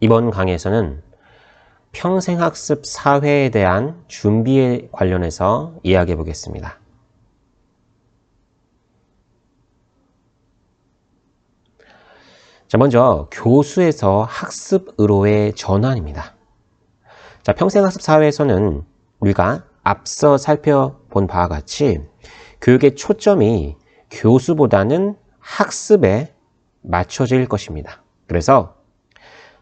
이번 강의에서는 평생학습 사회에 대한 준비에 관련해서 이야기해 보겠습니다. 자, 먼저 교수에서 학습으로의 전환입니다. 자, 평생학습 사회에서는 우리가 앞서 살펴본 바와 같이 교육의 초점이 교수보다는 학습에 맞춰질 것입니다. 그래서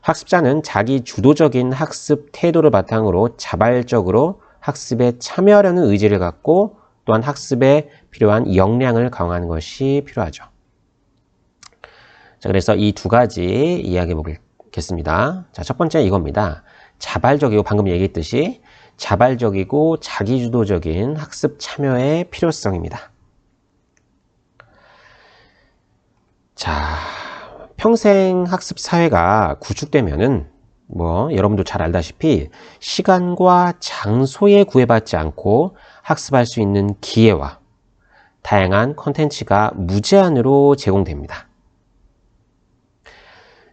학습자는 자기 주도적인 학습 태도를 바탕으로 자발적으로 학습에 참여하려는 의지를 갖고 또한 학습에 필요한 역량을 강화하는 것이 필요하죠. 자, 그래서 이 두 가지 이야기해 보겠습니다. 자, 첫 번째 이겁니다. 자발적이고 방금 얘기했듯이 자발적이고 자기주도적인 학습 참여의 필요성입니다. 자, 평생 학습 사회가 구축되면은 뭐 여러분도 잘 알다시피 시간과 장소에 구애받지 않고 학습할 수 있는 기회와 다양한 컨텐츠가 무제한으로 제공됩니다.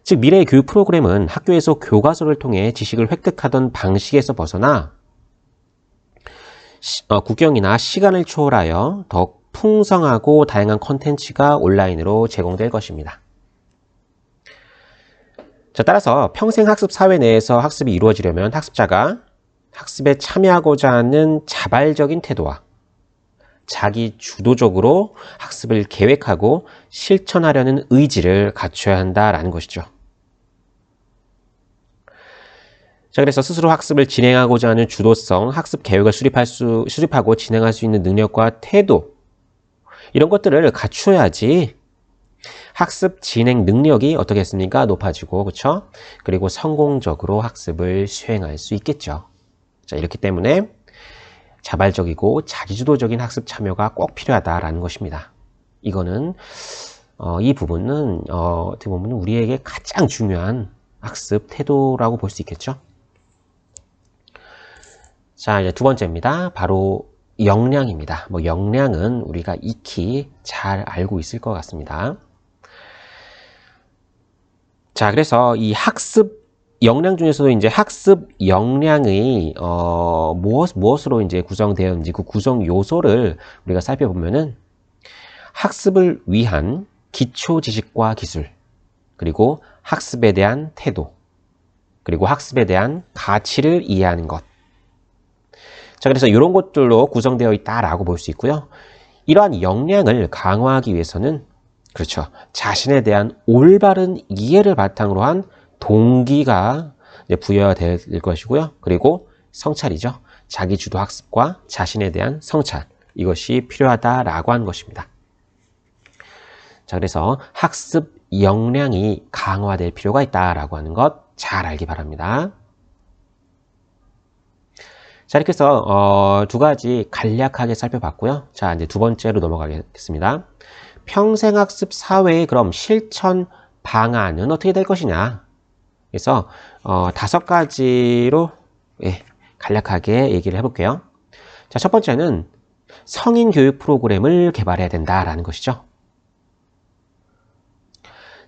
즉 미래의 교육 프로그램은 학교에서 교과서를 통해 지식을 획득하던 방식에서 벗어나 시, 어, 국경이나 시간을 초월하여 더 풍성하고 다양한 컨텐츠가 온라인으로 제공될 것입니다. 자, 따라서 평생학습 사회 내에서 학습이 이루어지려면 학습자가 학습에 참여하고자 하는 자발적인 태도와 자기 주도적으로 학습을 계획하고 실천하려는 의지를 갖춰야 한다라는 것이죠. 자, 그래서 스스로 학습을 진행하고자 하는 주도성, 학습 계획을 수립할 수, 수립하고 진행할 수 있는 능력과 태도, 이런 것들을 갖춰야지 학습 진행 능력이 어떻겠습니까? 높아지고, 그쵸? 그리고 성공적으로 학습을 수행할 수 있겠죠. 자, 이렇기 때문에 자발적이고 자기주도적인 학습 참여가 꼭 필요하다라는 것입니다. 이거는, 어, 이 부분은, 어, 어떻게 보면 우리에게 가장 중요한 학습 태도라고 볼 수 있겠죠. 자, 이제 두 번째입니다. 바로 역량입니다. 뭐 역량은 우리가 익히 잘 알고 있을 것 같습니다. 자, 그래서 이 학습 역량 중에서도 이제 학습 역량의 어, 무엇 무엇으로 이제 구성되었는지 그 구성 요소를 우리가 살펴보면은 학습을 위한 기초 지식과 기술 그리고 학습에 대한 태도 그리고 학습에 대한 가치를 이해하는 것. 자, 그래서 이런 것들로 구성되어 있다라고 볼 수 있고요. 이러한 역량을 강화하기 위해서는 그렇죠. 자신에 대한 올바른 이해를 바탕으로 한 동기가 부여될 것이고요. 그리고 성찰이죠. 자기 주도 학습과 자신에 대한 성찰. 이것이 필요하다라고 한 것입니다. 자, 그래서 학습 역량이 강화될 필요가 있다라고 하는 것 잘 알기 바랍니다. 자, 이렇게 해서 어, 두 가지 간략하게 살펴봤고요. 자, 이제 두 번째로 넘어가겠습니다. 평생학습 사회의 그럼 실천 방안은 어떻게 될 것이냐? 그래서 어, 다섯 가지로 예, 간략하게 얘기를 해볼게요. 자, 첫 번째는 성인 교육 프로그램을 개발해야 된다라는 것이죠.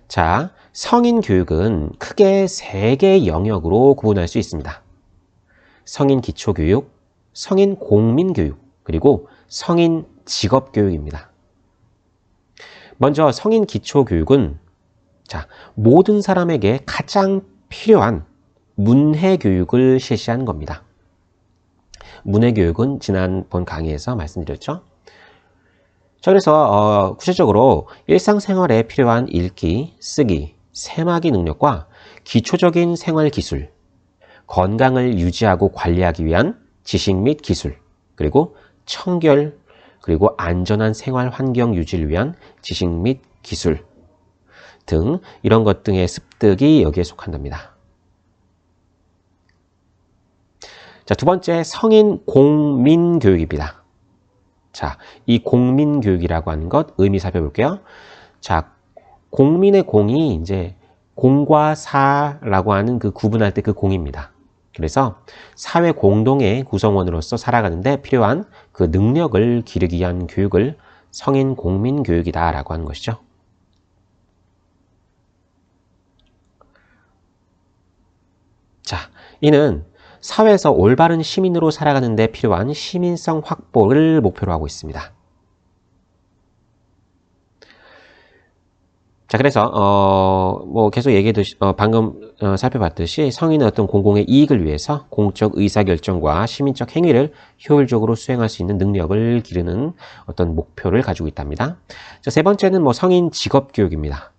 자, 성인 교육은 크게 세 개의 영역으로 구분할 수 있습니다. 성인 기초교육, 성인 공민교육, 그리고 성인 직업교육입니다. 먼저 성인 기초 교육은 자, 모든 사람에게 가장 필요한 문해 교육을 실시한 겁니다. 문해 교육은 지난번 강의에서 말씀드렸죠. 자, 그래서 어, 구체적으로 일상생활에 필요한 읽기, 쓰기, 세마기 능력과 기초적인 생활 기술, 건강을 유지하고 관리하기 위한 지식 및 기술, 그리고 청결, 그리고 안전한 생활 환경 유지를 위한 지식 및 기술 등 이런 것 등의 습득이 여기에 속한답니다. 자, 두 번째 성인 공민 교육입니다. 자, 이 공민 교육이라고 하는 것 의미 살펴볼게요. 자, 공민의 공이 이제 공과 사라고 하는 그 구분할 때 그 공입니다. 그래서 사회 공동의 구성원으로서 살아가는데 필요한 그 능력을 기르기 위한 교육을 성인 공민 교육이다라고 하는 것이죠. 자, 이는 사회에서 올바른 시민으로 살아가는 데 필요한 시민성 확보를 목표로 하고 있습니다. 자, 그래서, 어, 뭐, 계속 얘기했듯이, 어, 방금, 어, 살펴봤듯이 성인의 어떤 공공의 이익을 위해서 공적 의사결정과 시민적 행위를 효율적으로 수행할 수 있는 능력을 기르는 어떤 목표를 가지고 있답니다. 자, 세 번째는 뭐 성인 직업교육입니다.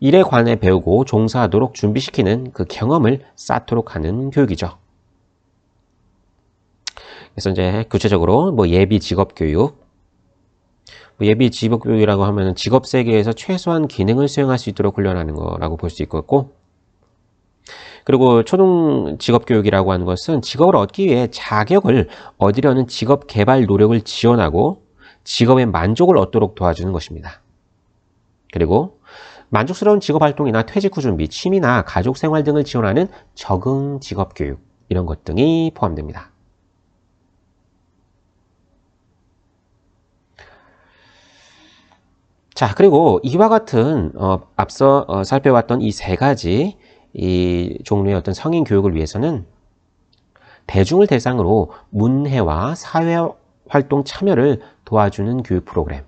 일에 관해 배우고 종사하도록 준비시키는 그 경험을 쌓도록 하는 교육이죠. 그래서 이제 구체적으로 뭐 예비 직업 교육, 뭐 예비 직업교육이라고 하면 직업 세계에서 최소한 기능을 수행할 수 있도록 훈련하는 거라고 볼 수 있겠고 그리고 초등 직업교육이라고 하는 것은 직업을 얻기 위해 자격을 얻으려는 직업 개발 노력을 지원하고 직업의 만족을 얻도록 도와주는 것입니다. 그리고 만족스러운 직업 활동이나 퇴직 후 준비, 취미나 가족 생활 등을 지원하는 적응 직업 교육 이런 것 등이 포함됩니다. 자, 그리고 이와 같은 어, 앞서 어, 살펴봤던 이 세 가지 이 종류의 어떤 성인 교육을 위해서는 대중을 대상으로 문해와 사회 활동 참여를 도와주는 교육 프로그램,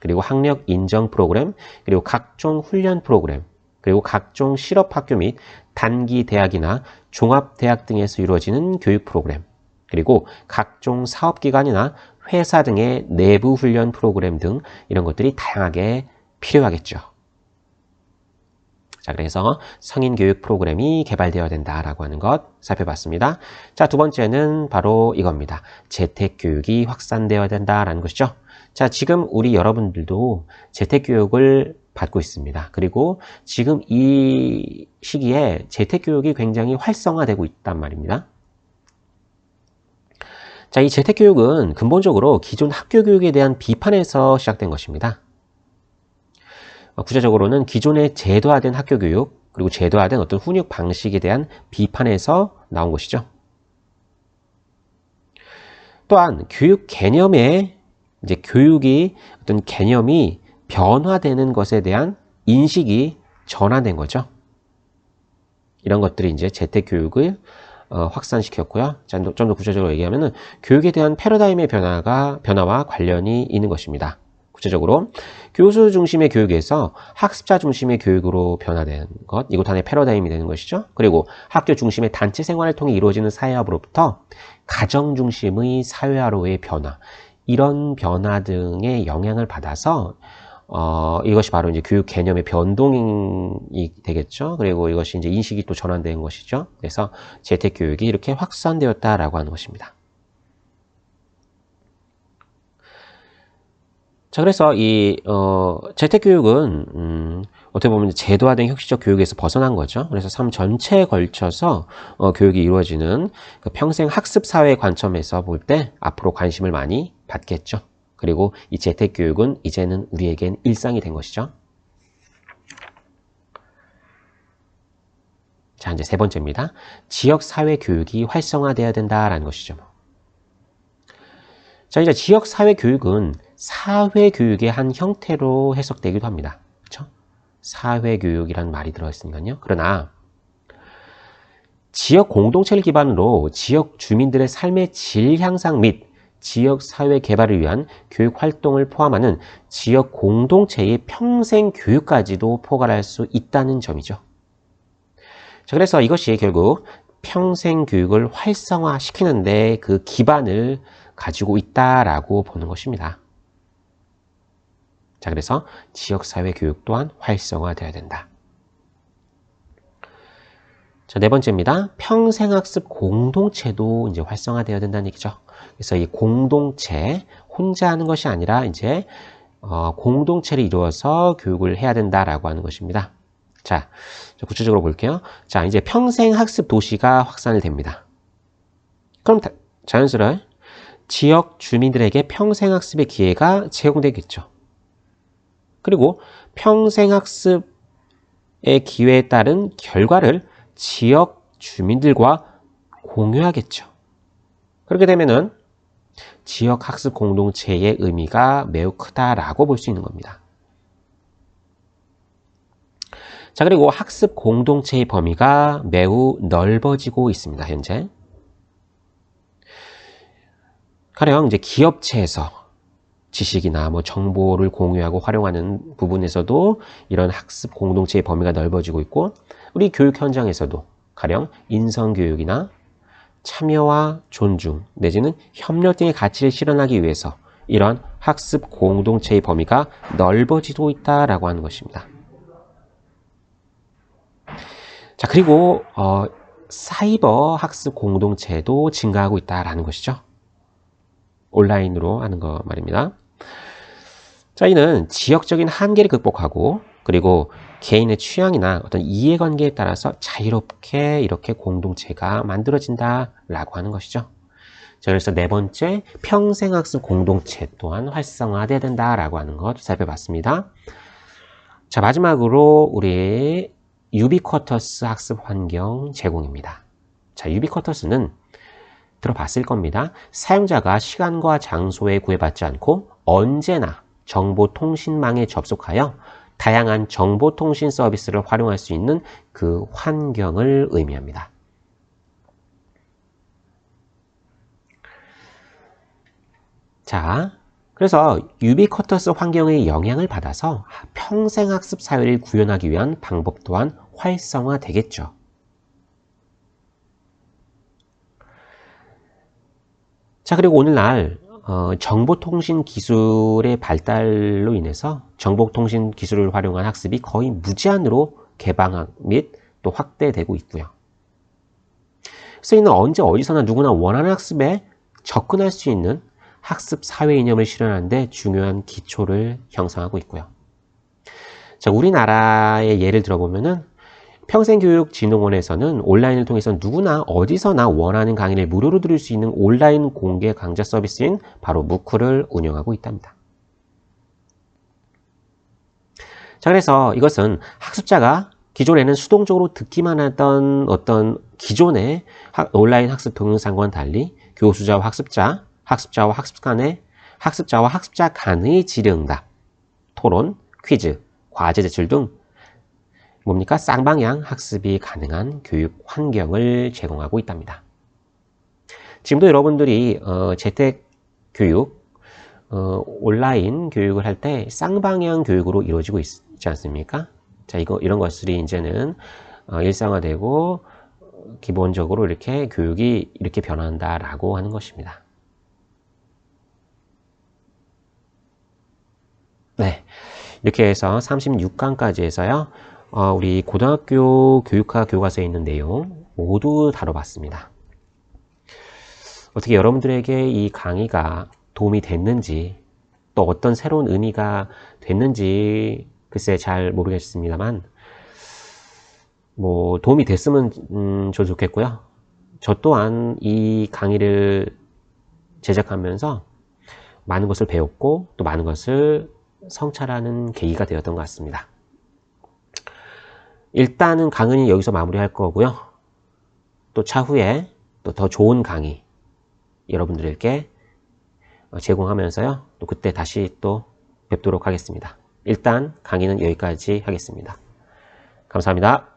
그리고 학력 인정 프로그램, 그리고 각종 훈련 프로그램, 그리고 각종 실업학교 및 단기 대학이나 종합대학 등에서 이루어지는 교육 프로그램, 그리고 각종 사업기관이나 회사 등의 내부 훈련 프로그램 등 이런 것들이 다양하게 필요하겠죠. 자, 그래서 성인 교육 프로그램이 개발되어야 된다라고 하는 것 살펴봤습니다. 자, 두 번째는 바로 이겁니다. 재택 교육이 확산되어야 된다라는 것이죠. 자, 지금 우리 여러분들도 재택 교육을 받고 있습니다. 그리고 지금 이 시기에 재택 교육이 굉장히 활성화되고 있단 말입니다. 자, 이 재택교육은 근본적으로 기존 학교 교육에 대한 비판에서 시작된 것입니다. 어, 구체적으로는 기존의 제도화된 학교 교육, 그리고 제도화된 어떤 훈육 방식에 대한 비판에서 나온 것이죠. 또한 교육 개념의 이제 교육이 어떤 개념이 변화되는 것에 대한 인식이 전환된 거죠. 이런 것들이 이제 재택 교육을 어, 확산시켰고요. 좀 더 구체적으로 얘기하면은 교육에 대한 패러다임의 변화가 변화와 관련이 있는 것입니다. 구체적으로 교수 중심의 교육에서 학습자 중심의 교육으로 변화된 것, 이것 하나의 패러다임이 되는 것이죠. 그리고 학교 중심의 단체 생활을 통해 이루어지는 사회화로부터 가정 중심의 사회화로의 변화, 이런 변화 등의 영향을 받아서 어, 이것이 바로 이제 교육 개념의 변동이 되겠죠. 그리고 이것이 이제 인식이 또 전환된 것이죠. 그래서 재택 교육이 이렇게 확산되었다라고 하는 것입니다. 자, 그래서 이, 어, 재택 교육은, 음, 어떻게 보면 제도화된 혁신적 교육에서 벗어난 거죠. 그래서 삶 전체에 걸쳐서, 어, 교육이 이루어지는 그 평생 학습 사회 관점에서 볼 때 앞으로 관심을 많이 받겠죠. 그리고 이 재택교육은 이제는 우리에겐 일상이 된 것이죠. 자, 이제 세 번째입니다. 지역사회 교육이 활성화되어야 된다라는 것이죠. 자, 이제 지역사회 교육은 사회 교육의 한 형태로 해석되기도 합니다. 그렇죠? 사회 교육이라는 말이 들어있으니까요. 그러나 지역 공동체를 기반으로 지역 주민들의 삶의 질 향상 및 지역 사회 개발을 위한 교육 활동을 포함하는 지역 공동체의 평생 교육까지도 포괄할 수 있다는 점이죠. 자, 그래서 이것이 결국 평생 교육을 활성화시키는데 그 기반을 가지고 있다라고 보는 것입니다. 자, 그래서 지역사회 교육 또한 활성화되어야 된다. 자, 네 번째입니다. 평생학습 공동체도 이제 활성화되어야 된다는 얘기죠. 그래서 이 공동체, 혼자 하는 것이 아니라 이제 어, 공동체를 이루어서 교육을 해야 된다라고 하는 것입니다. 자, 구체적으로 볼게요. 자, 이제 평생학습 도시가 확산이 됩니다. 그럼 자연스레 지역 주민들에게 평생학습의 기회가 제공되겠죠. 그리고 평생학습의 기회에 따른 결과를 지역 주민들과 공유하겠죠. 그렇게 되면은 지역 학습 공동체의 의미가 매우 크다라고 볼 수 있는 겁니다. 자, 그리고 학습 공동체의 범위가 매우 넓어지고 있습니다, 현재. 가령 이제 기업체에서 지식이나 뭐 정보를 공유하고 활용하는 부분에서도 이런 학습 공동체의 범위가 넓어지고 있고, 우리 교육 현장에서도 가령 인성교육이나 참여와 존중 내지는 협력 등의 가치를 실현하기 위해서 이러한 학습 공동체의 범위가 넓어지고 있다라고 하는 것입니다. 자, 그리고 어, 사이버 학습 공동체도 증가하고 있다라는 것이죠. 온라인으로 하는 거 말입니다. 자, 이는 지역적인 한계를 극복하고 그리고 개인의 취향이나 어떤 이해관계에 따라서 자유롭게 이렇게 공동체가 만들어진다라고 하는 것이죠. 자, 그래서 네 번째 평생학습 공동체 또한 활성화돼야 된다라고 하는 것 살펴봤습니다. 자, 마지막으로 우리 유비쿼터스 학습 환경 제공입니다. 자, 유비쿼터스는 들어봤을 겁니다. 사용자가 시간과 장소에 구애받지 않고 언제나 정보통신망에 접속하여 다양한 정보통신 서비스를 활용할 수 있는 그 환경을 의미합니다. 자, 그래서 유비쿼터스 환경의 영향을 받아서 평생학습 사회를 구현하기 위한 방법 또한 활성화되겠죠. 자, 그리고 오늘날 어, 정보통신 기술의 발달로 인해서 정보통신 기술을 활용한 학습이 거의 무제한으로 개방 및 또 확대되고 있고요. 그래서 이는 언제 어디서나 누구나 원하는 학습에 접근할 수 있는 학습 사회 이념을 실현하는데 중요한 기초를 형성하고 있고요. 자, 우리나라의 예를 들어보면은 평생교육진흥원에서는 온라인을 통해서 누구나 어디서나 원하는 강의를 무료로 들을 수 있는 온라인 공개 강좌 서비스인 바로 무크를 운영하고 있답니다. 자, 그래서 이것은 학습자가 기존에는 수동적으로 듣기만 하던 어떤 기존의 온라인 학습 동영상과는 달리 교수자와 학습자, 학습자와 학습 간의 학습자와 학습자 간의 질의응답, 토론, 퀴즈, 과제 제출 등 뭡니까? 쌍방향 학습이 가능한 교육 환경을 제공하고 있답니다. 지금도 여러분들이 어, 재택 교육, 어, 온라인 교육을 할 때 쌍방향 교육으로 이루어지고 있, 지 않습니까? 자, 이거 이런 것들이 이제는 어, 일상화되고 기본적으로 이렇게 교육이 이렇게 변한다라고 하는 것입니다. 네. 이렇게 해서 36강까지 해서요. 어, 우리 고등학교 교육학 교과서에 있는 내용 모두 다뤄봤습니다. 어떻게 여러분들에게 이 강의가 도움이 됐는지 또 어떤 새로운 의미가 됐는지 글쎄 잘 모르겠습니다만 뭐 도움이 됐으면 음, 저 좋겠고요. 저 또한 이 강의를 제작하면서 많은 것을 배웠고 또 많은 것을 성찰하는 계기가 되었던 것 같습니다. 일단은 강의는 여기서 마무리할 거고요. 또 차후에 또 더 좋은 강의 여러분들에게 제공하면서요. 또 그때 다시 또 뵙도록 하겠습니다. 일단 강의는 여기까지 하겠습니다. 감사합니다.